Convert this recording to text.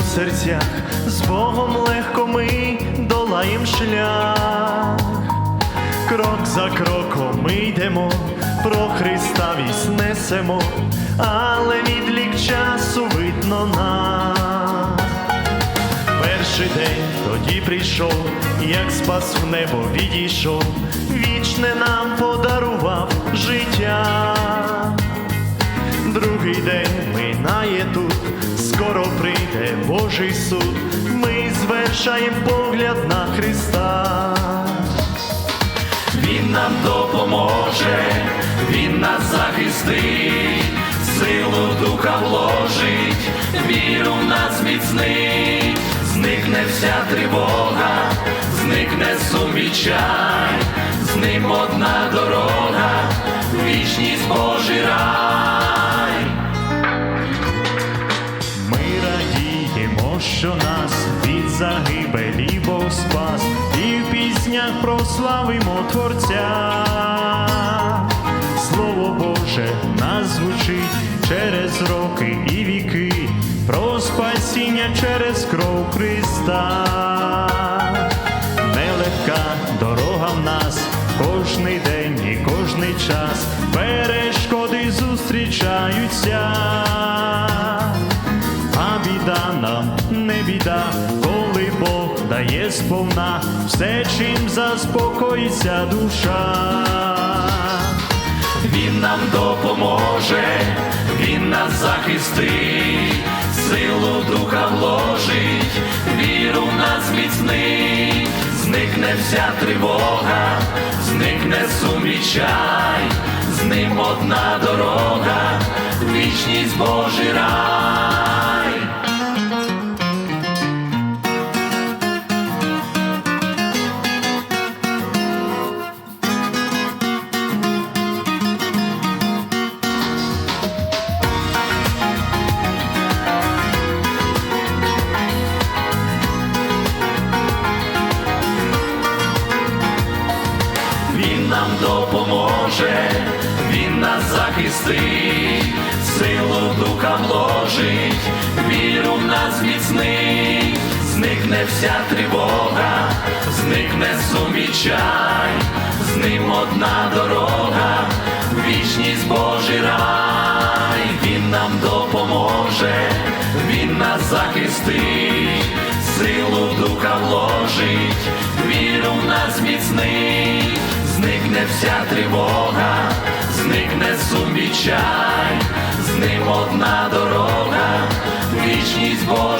серцях, з Богом легко ми долаєм шлях. Крок за кроком ми йдемо, про Христа вість несемо, але відлік часу видно нам. Перший день тоді прийшов, як спас в небо відійшов, вічне нам подарував життя. Другий день минає тут, скоро прийде Божий суд, ми звершаєм погляд на Христа. Він нам допоможе, Він нас захистить, силу духа вложить, віру нас міцнить, зникне вся тривога, зникне сум відчай, з ним одна дорога, що нас від загибелі Бог спас, і в піснях прославимо Творця. Слово Боже нас звучить через роки і віки, про спасіння через кров Христа. Нелегка дорога в нас кожний день і кожний час, перешкоди зустрічаються. Дає сповна все, чим заспокоїться душа. Він нам допоможе, Він нас захистить, силу духа вложить, віру в нас міцнить, зникне вся тривога, зникне сум відчай, з ним одна дорога, вічність Божий рай. Нам допоможе, Він нас захистить, силу духа вложить, віру в нас міцнить, зникне вся тривога, зникне сум відчай, з ним одна дорога, вічність Божий рай, Він нам допоможе, Він нас захистить, силу духа вложить, віру в нас міцнить, зникне вся тривога, зникне сумічай, з ним одна дорога, вічність рай.